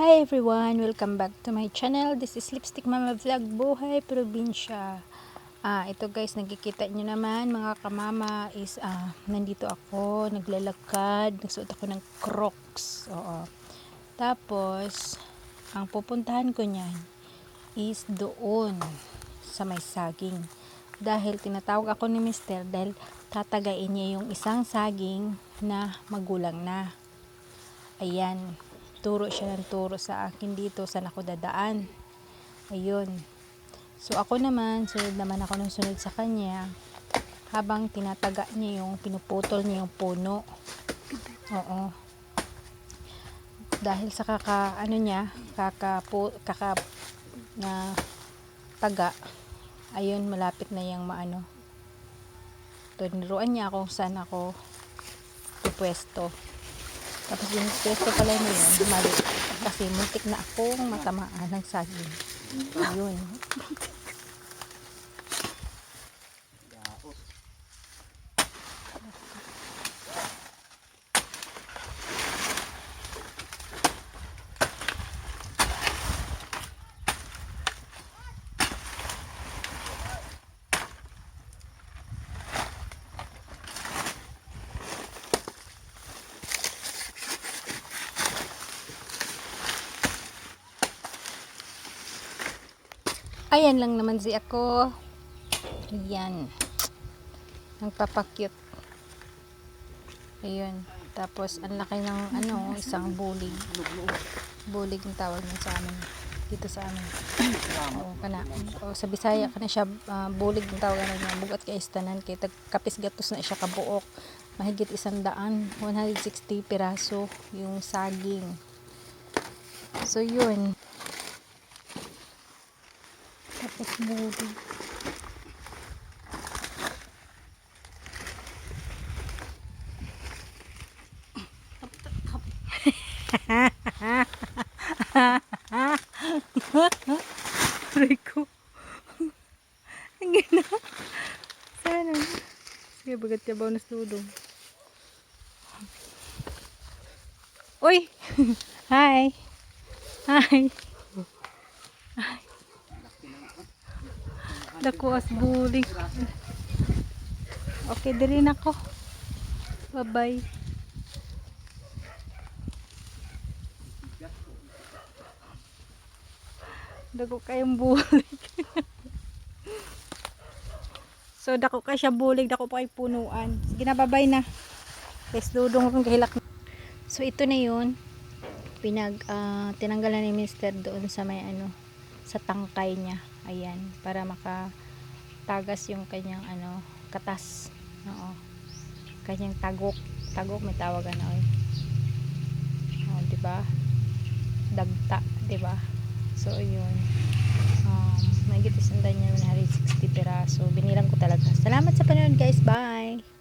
Hi everyone! Welcome back to my channel. This is Lipstick Mama Vlog Buhay Probinsya. Ah, ito guys, nakikita nyo naman mga kamama is ah, nandito ako, naglalakad, nagsuot ako ng crocs. Oo. Tapos, ang pupuntahan ko niyan is doon sa may saging. Dahil tinatawag ako ni Mister dahil tatagain niya yung isang saging na magulang na. Ayan, turo siya ng turo sa akin dito saan ako dadaan. Ayun. So ako naman, sunod naman ako ng sunod sa kanya habang tinataga niya yung pinuputol niya yung puno. Oo. Dahil sa kaka ano niya, kaka pu, kaka na taga ayun malapit na yung maano. Tunuruan niya ako saan ako pupwesto. Tapos pwesto pala na yun, mali. Kasi muntik na akong matamaan ng saging. Ayun. Ayan lang naman si ako. Ayan. Nagpapakyut. Ayun. Tapos, ang laki ng ano, isang bulig. Bulig yung tawag nun sa amin. Dito sa amin. Oo, kana. O, sa Bisaya, kana siya, ah, bulig yung tawag niya. Bugat kay istanan. Kay tag- kapis gatos na siya kabuok. Mahigit isang daan. 160 piraso yung saging. So, yun. Tapos bulig. Aray ko. Ang. Sana. Sige, bagat ka ba na sudong. Uy! Hi! Hi! Dako as bulig. Okay, diri na ko. Bye-bye. Dako kayong bulig. so, dako ka siya bulig. Dako pa kay punuan. Sige na, bye-bye na. Guys, dudong akong kahilak. So, ito na yun. Pinag, ah, tinanggalan ni Mister doon sa may ano, sa tangkay niya. Ayan, para makatagas yung kanyang ano, katas. Oo. Kanyang tagok. Tagok may tawagan na oy. Oh, 'di ba? Dagta, 'di ba? So, yun. Um, may gitis niya 160 piraso. Binilang ko talaga. Salamat sa panonood, guys. Bye.